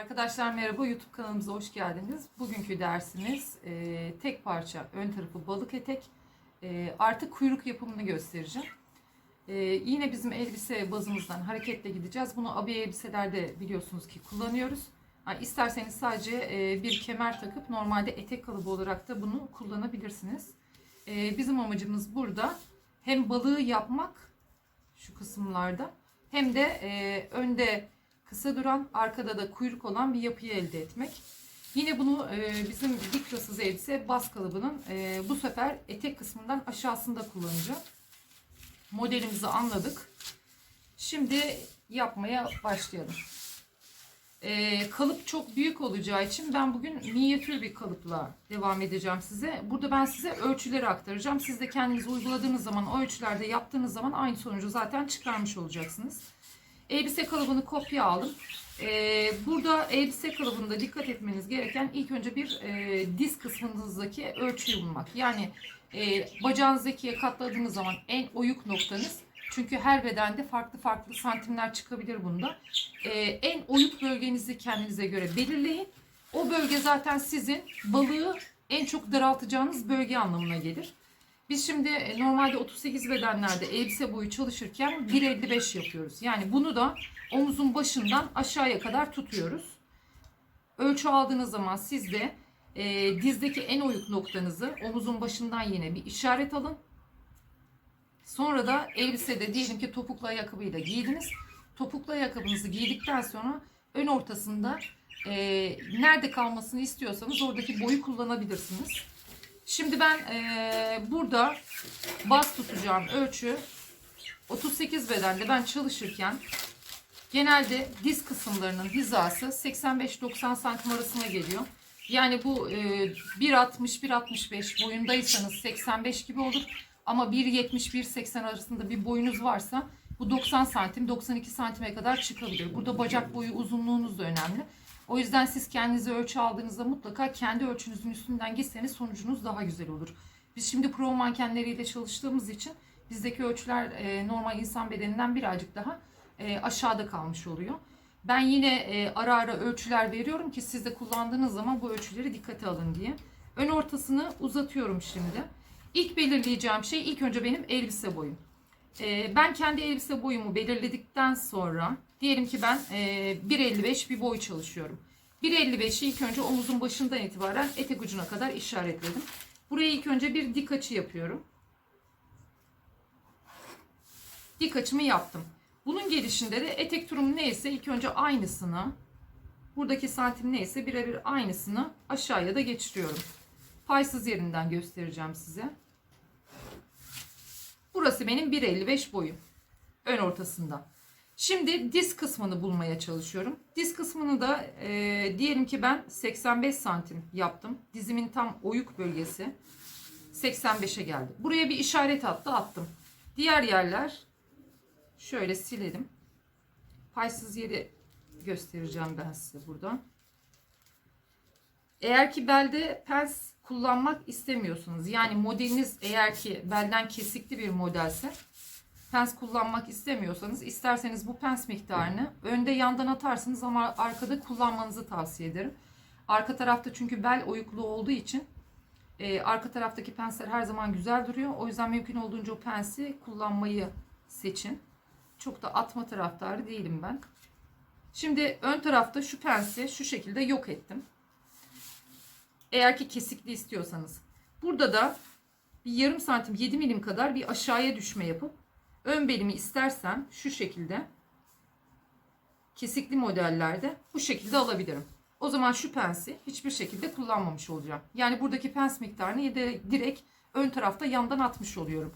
Arkadaşlar merhaba YouTube kanalımıza hoş geldiniz. Bugünkü dersimiz e, tek parça ön tarafı balık etek e, artı kuyruk yapımını göstereceğim. E, yine bizim elbise bazımızdan hareketle gideceğiz. Bunu abiye elbiselerde biliyorsunuz ki kullanıyoruz. Ha, isterseniz sadece e, bir kemer takıp normalde etek kalıbı olarak da bunu kullanabilirsiniz. E, bizim amacımız burada hem balığı yapmak şu kısımlarda hem de e, önde kısa duran, arkada da kuyruk olan bir yapıyı elde etmek. Yine bunu e, bizim dikrasız elbise bas kalıbının e, bu sefer etek kısmından aşağısında kullanacağım. Modelimizi anladık. Şimdi yapmaya başlayalım. E, kalıp çok büyük olacağı için ben bugün minyatür bir kalıpla devam edeceğim size. Burada ben size ölçüleri aktaracağım. Siz de kendiniz uyguladığınız zaman o ölçülerde yaptığınız zaman aynı sonucu zaten çıkarmış olacaksınız. Elbise kalıbını kopya aldım. Ee, burada elbise kalıbında dikkat etmeniz gereken ilk önce bir e, diz kısmınızdaki ölçüyü bulmak. Yani e, bacağınızı ikiye katladığınız zaman en oyuk noktanız çünkü her bedende farklı farklı santimler çıkabilir bunda. E, en oyuk bölgenizi kendinize göre belirleyin. O bölge zaten sizin balığı en çok daraltacağınız bölge anlamına gelir. Biz şimdi e, normalde 38 bedenlerde elbise boyu çalışırken 1.55 yapıyoruz. Yani bunu da omuzun başından aşağıya kadar tutuyoruz. Ölçü aldığınız zaman siz de e, dizdeki en oyuk noktanızı omuzun başından yine bir işaret alın. Sonra da elbisede diyelim ki topuklu ayakkabıyı da giydiniz. Topuklu ayakkabınızı giydikten sonra ön ortasında e, nerede kalmasını istiyorsanız oradaki boyu kullanabilirsiniz. Şimdi ben eee, burada bas tutacağım ölçü 38 bedende ben çalışırken genelde diz kısımlarının hizası 85-90 santim arasına geliyor. Yani bu eee, 1.60-1.65 boyundaysanız 85 gibi olur. Ama 1.70-1.80 arasında bir boyunuz varsa bu 90 santim 92 santime kadar çıkabilir. Burada bacak boyu uzunluğunuz da önemli. O yüzden siz kendinize ölçü aldığınızda mutlaka kendi ölçünüzün üstünden gitseniz sonucunuz daha güzel olur. Biz şimdi pro mankenleriyle çalıştığımız için bizdeki ölçüler e, normal insan bedeninden birazcık daha e, aşağıda kalmış oluyor. Ben yine e, ara ara ölçüler veriyorum ki siz de kullandığınız zaman bu ölçüleri dikkate alın diye. Ön ortasını uzatıyorum şimdi. İlk belirleyeceğim şey ilk önce benim elbise boyum. Ben kendi elbise boyumu belirledikten sonra diyelim ki ben e, 1.55 bir boy çalışıyorum. 1.55'i ilk önce omuzun başından itibaren etek ucuna kadar işaretledim. Buraya ilk önce bir dik açı yapıyorum. Dik açımı yaptım. Bunun gelişinde de etek turum neyse ilk önce aynısını buradaki santim neyse birebir aynısını aşağıya da geçiriyorum. Paysız yerinden göstereceğim size. Burası benim 1.55 boyum. Ön ortasında. Şimdi diz kısmını bulmaya çalışıyorum. Diz kısmını da e, diyelim ki ben 85 santim yaptım. Dizimin tam oyuk bölgesi 85'e geldi. Buraya bir işaret attı attım. Diğer yerler şöyle silelim. Paysız yeri göstereceğim ben size buradan. Eğer ki belde pens kullanmak istemiyorsunuz. Yani modeliniz eğer ki belden kesikli bir modelse pens kullanmak istemiyorsanız isterseniz bu pens miktarını önde yandan atarsınız ama arkada kullanmanızı tavsiye ederim. Arka tarafta çünkü bel oyukluğu olduğu için e, arka taraftaki pensler her zaman güzel duruyor. O yüzden mümkün olduğunca o pensi kullanmayı seçin. Çok da atma taraftarı değilim ben. Şimdi ön tarafta şu pensi şu şekilde yok ettim. Eğer ki kesikli istiyorsanız. Burada da bir yarım santim 7 milim kadar bir aşağıya düşme yapıp ön belimi istersem şu şekilde kesikli modellerde bu şekilde alabilirim. O zaman şu pensi hiçbir şekilde kullanmamış olacağım. Yani buradaki pens miktarını direkt ön tarafta yandan atmış oluyorum.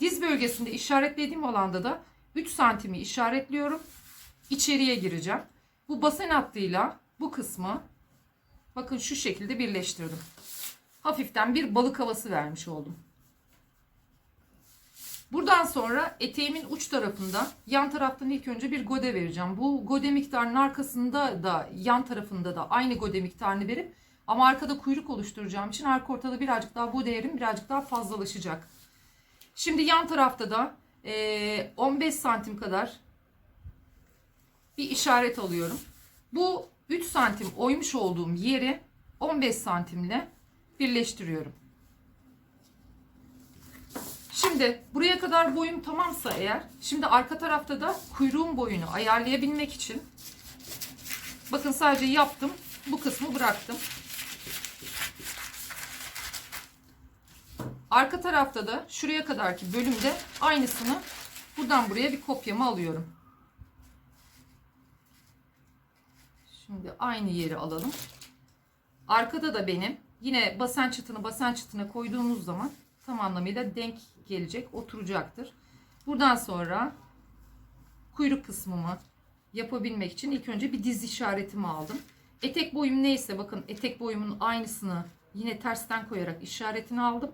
Diz bölgesinde işaretlediğim alanda da 3 santimi işaretliyorum. İçeriye gireceğim. Bu basen hattıyla bu kısmı bakın şu şekilde birleştirdim. Hafiften bir balık havası vermiş oldum. Buradan sonra eteğimin uç tarafında yan taraftan ilk önce bir gode vereceğim. Bu gode miktarının arkasında da yan tarafında da aynı gode miktarını verip ama arkada kuyruk oluşturacağım için arka ortada birazcık daha bu değerim birazcık daha fazlalaşacak. Şimdi yan tarafta da eee, 15 santim kadar bir işaret alıyorum. Bu 3 santim oymuş olduğum yeri 15 santimle birleştiriyorum. Şimdi buraya kadar boyum tamamsa eğer, şimdi arka tarafta da kuyruğun boyunu ayarlayabilmek için bakın sadece yaptım, bu kısmı bıraktım. Arka tarafta da şuraya kadarki bölümde aynısını buradan buraya bir kopyamı alıyorum. Şimdi aynı yeri alalım. Arkada da benim yine basen çıtını basen çıtına koyduğumuz zaman tam anlamıyla denk gelecek, oturacaktır. Buradan sonra kuyruk kısmımı yapabilmek için ilk önce bir diz işaretimi aldım. Etek boyum neyse bakın etek boyumun aynısını yine tersten koyarak işaretini aldım.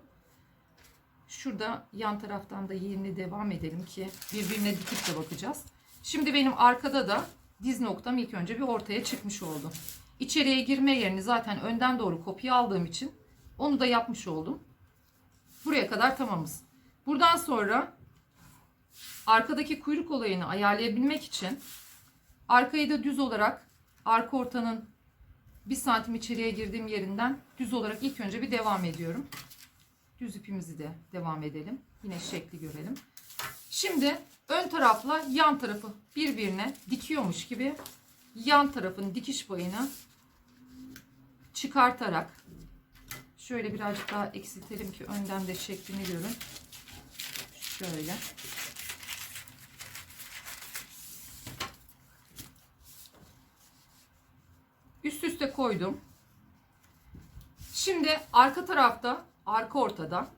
Şurada yan taraftan da yerini devam edelim ki birbirine dikip de bakacağız. Şimdi benim arkada da diz noktam ilk önce bir ortaya çıkmış oldu. İçeriye girme yerini zaten önden doğru kopya aldığım için onu da yapmış oldum. Buraya kadar tamamız. Buradan sonra arkadaki kuyruk olayını ayarlayabilmek için arkayı da düz olarak arka ortanın bir santim içeriye girdiğim yerinden düz olarak ilk önce bir devam ediyorum. Düz ipimizi de devam edelim. Yine şekli görelim. Şimdi ön tarafla yan tarafı birbirine dikiyormuş gibi yan tarafın dikiş payını çıkartarak şöyle birazcık daha eksiltelim ki önden de şeklini görün. Şöyle. Üst üste koydum. Şimdi arka tarafta, arka ortada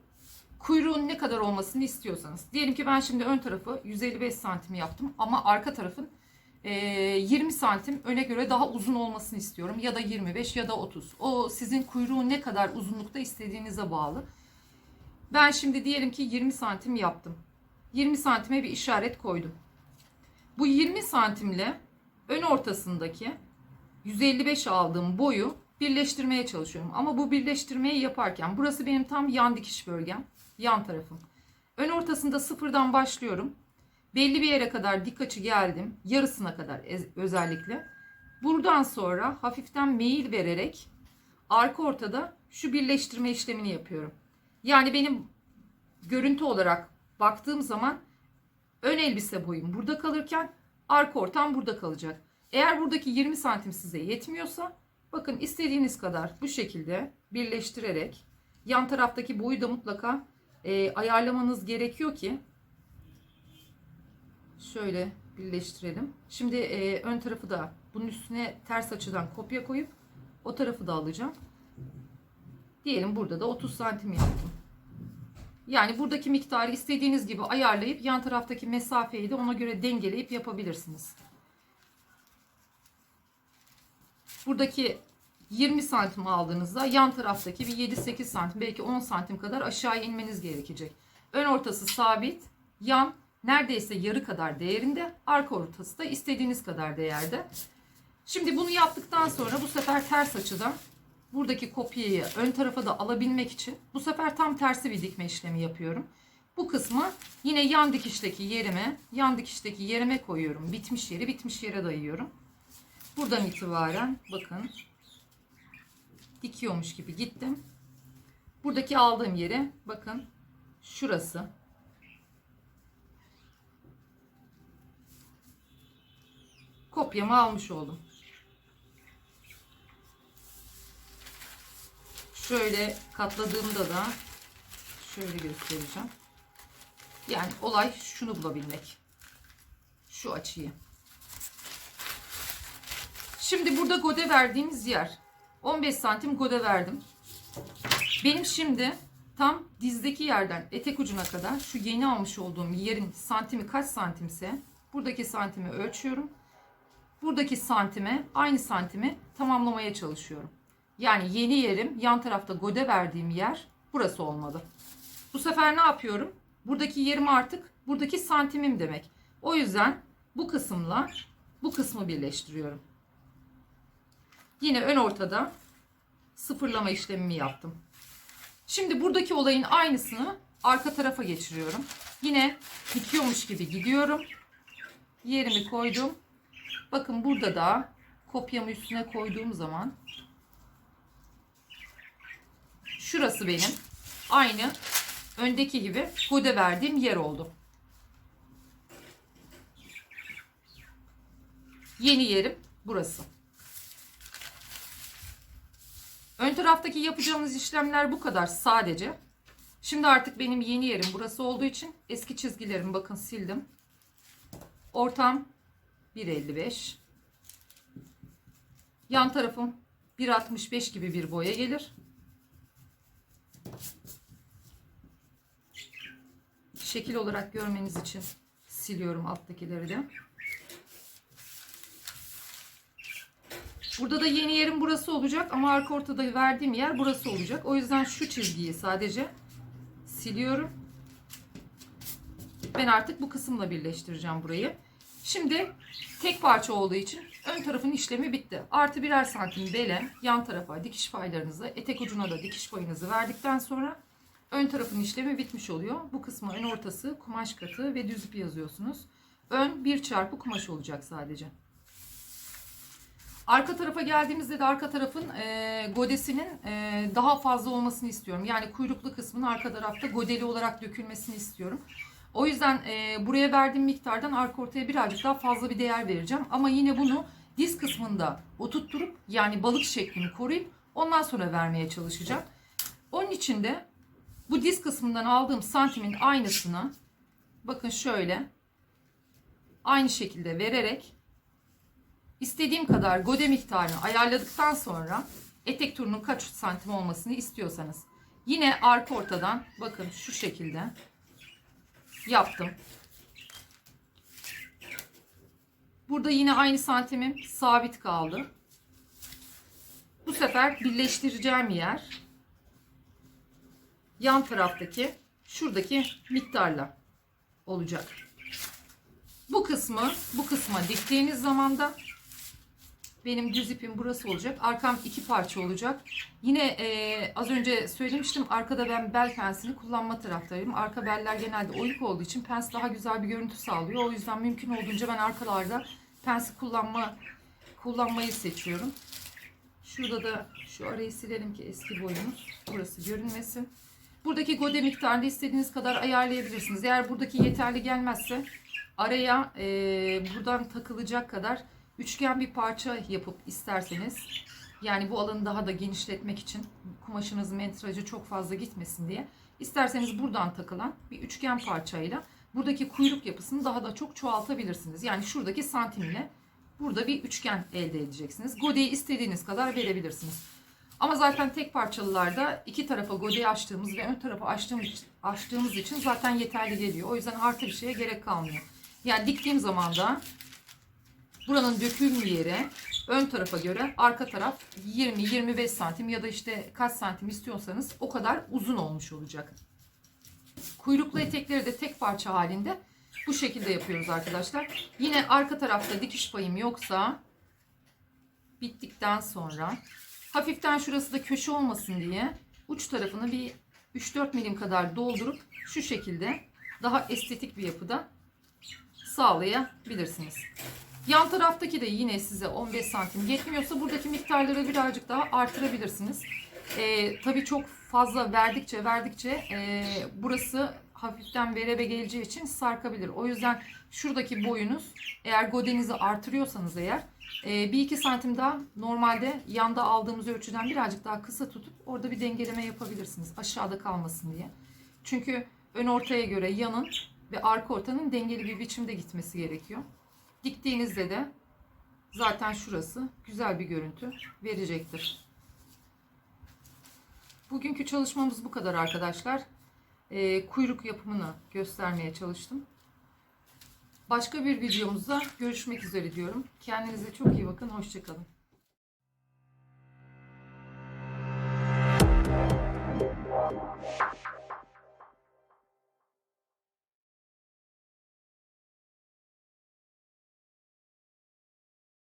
kuyruğun ne kadar olmasını istiyorsanız. Diyelim ki ben şimdi ön tarafı 155 santim yaptım ama arka tarafın 20 santim öne göre daha uzun olmasını istiyorum. Ya da 25 ya da 30. O sizin kuyruğu ne kadar uzunlukta istediğinize bağlı. Ben şimdi diyelim ki 20 santim yaptım. 20 santime bir işaret koydum. Bu 20 santimle ön ortasındaki 155 aldığım boyu birleştirmeye çalışıyorum. Ama bu birleştirmeyi yaparken burası benim tam yan dikiş bölgem. Yan tarafım. Ön ortasında sıfırdan başlıyorum. Belli bir yere kadar dik açı geldim. Yarısına kadar ez- özellikle. Buradan sonra hafiften meyil vererek arka ortada şu birleştirme işlemini yapıyorum. Yani benim görüntü olarak baktığım zaman ön elbise boyum burada kalırken arka ortam burada kalacak. Eğer buradaki 20 santim size yetmiyorsa bakın istediğiniz kadar bu şekilde birleştirerek yan taraftaki boyu da mutlaka e, ayarlamanız gerekiyor ki şöyle birleştirelim. Şimdi e, ön tarafı da bunun üstüne ters açıdan kopya koyup o tarafı da alacağım. Diyelim burada da 30 santim yaptım. Yani buradaki miktarı istediğiniz gibi ayarlayıp yan taraftaki mesafeyi de ona göre dengeleyip yapabilirsiniz. Buradaki 20 santim aldığınızda yan taraftaki bir 7-8 santim belki 10 santim kadar aşağı inmeniz gerekecek. Ön ortası sabit, yan neredeyse yarı kadar değerinde, arka ortası da istediğiniz kadar değerde. Şimdi bunu yaptıktan sonra bu sefer ters açıdan buradaki kopyayı ön tarafa da alabilmek için bu sefer tam tersi bir dikme işlemi yapıyorum. Bu kısmı yine yan dikişteki yerime, yan dikişteki yerime koyuyorum. Bitmiş yeri bitmiş yere dayıyorum. Buradan itibaren bakın dikiyormuş gibi gittim. Buradaki aldığım yere bakın şurası. Kopyamı almış oldum. Şöyle katladığımda da şöyle göstereceğim. Yani olay şunu bulabilmek. Şu açıyı. Şimdi burada gode verdiğimiz yer 15 santim gode verdim. Benim şimdi tam dizdeki yerden etek ucuna kadar şu yeni almış olduğum yerin santimi kaç santimse buradaki santimi ölçüyorum. Buradaki santime aynı santimi tamamlamaya çalışıyorum. Yani yeni yerim yan tarafta gode verdiğim yer burası olmalı. Bu sefer ne yapıyorum? Buradaki yerim artık buradaki santimim demek. O yüzden bu kısımla bu kısmı birleştiriyorum. Yine ön ortada sıfırlama işlemimi yaptım. Şimdi buradaki olayın aynısını arka tarafa geçiriyorum. Yine dikiyormuş gibi gidiyorum. Yerimi koydum. Bakın burada da kopyamı üstüne koyduğum zaman şurası benim aynı öndeki gibi gode verdiğim yer oldu. Yeni yerim burası. Ön taraftaki yapacağımız işlemler bu kadar sadece. Şimdi artık benim yeni yerim burası olduğu için eski çizgilerimi bakın sildim. Ortam 1.55. Yan tarafım 1.65 gibi bir boya gelir. Şekil olarak görmeniz için siliyorum alttakileri de. Burada da yeni yerim burası olacak ama arka ortada verdiğim yer burası olacak. O yüzden şu çizgiyi sadece siliyorum. Ben artık bu kısımla birleştireceğim burayı. Şimdi tek parça olduğu için ön tarafın işlemi bitti. Artı birer santim bele yan tarafa dikiş paylarınızı etek ucuna da dikiş payınızı verdikten sonra ön tarafın işlemi bitmiş oluyor. Bu kısmı ön ortası kumaş katı ve düz ip yazıyorsunuz. Ön 1 çarpı kumaş olacak sadece. Arka tarafa geldiğimizde de arka tarafın e, godesinin e, daha fazla olmasını istiyorum. Yani kuyruklu kısmın arka tarafta godeli olarak dökülmesini istiyorum. O yüzden e, buraya verdiğim miktardan arka ortaya birazcık daha fazla bir değer vereceğim. Ama yine bunu diz kısmında oturtturup yani balık şeklini koruyup ondan sonra vermeye çalışacağım. Onun için de bu diz kısmından aldığım santimin aynısını bakın şöyle aynı şekilde vererek İstediğim kadar gode miktarını ayarladıktan sonra etek turunun kaç santim olmasını istiyorsanız yine arka ortadan bakın şu şekilde yaptım. Burada yine aynı santimim sabit kaldı. Bu sefer birleştireceğim yer yan taraftaki şuradaki miktarla olacak. Bu kısmı bu kısma diktiğiniz zaman da benim düz ipim burası olacak. Arkam iki parça olacak. Yine e, az önce söylemiştim arkada ben bel pensini kullanma taraftayım. Arka beller genelde oyuk olduğu için pens daha güzel bir görüntü sağlıyor. O yüzden mümkün olduğunca ben arkalarda pensi kullanma kullanmayı seçiyorum. Şurada da şu arayı silelim ki eski boyumuz. Burası görünmesin. Buradaki gode miktarını istediğiniz kadar ayarlayabilirsiniz. Eğer buradaki yeterli gelmezse araya e, buradan takılacak kadar üçgen bir parça yapıp isterseniz yani bu alanı daha da genişletmek için kumaşınızın metrajı çok fazla gitmesin diye isterseniz buradan takılan bir üçgen parçayla buradaki kuyruk yapısını daha da çok çoğaltabilirsiniz. Yani şuradaki santimle burada bir üçgen elde edeceksiniz. Godeyi istediğiniz kadar verebilirsiniz. Ama zaten tek parçalılarda iki tarafa godeyi açtığımız ve ön tarafa açtığımız, açtığımız için zaten yeterli geliyor. O yüzden artı bir şeye gerek kalmıyor. Yani diktiğim zaman da buranın dökülme yeri ön tarafa göre arka taraf 20-25 santim ya da işte kaç santim istiyorsanız o kadar uzun olmuş olacak. Kuyruklu etekleri de tek parça halinde bu şekilde yapıyoruz arkadaşlar. Yine arka tarafta dikiş payım yoksa bittikten sonra hafiften şurası da köşe olmasın diye uç tarafını bir 3-4 milim kadar doldurup şu şekilde daha estetik bir yapıda sağlayabilirsiniz. Yan taraftaki de yine size 15 santim yetmiyorsa buradaki miktarları birazcık daha artırabilirsiniz. Ee, tabii çok fazla verdikçe verdikçe e, burası hafiften verebe geleceği için sarkabilir. O yüzden şuradaki boyunuz eğer godenizi artırıyorsanız eğer e, bir iki santim daha normalde yanda aldığımız ölçüden birazcık daha kısa tutup orada bir dengeleme yapabilirsiniz. Aşağıda kalmasın diye. Çünkü ön ortaya göre yanın ve arka ortanın dengeli bir biçimde gitmesi gerekiyor. Diktiğinizde de zaten şurası güzel bir görüntü verecektir. Bugünkü çalışmamız bu kadar arkadaşlar. E, kuyruk yapımını göstermeye çalıştım. Başka bir videomuzda görüşmek üzere diyorum. Kendinize çok iyi bakın. Hoşçakalın. Thank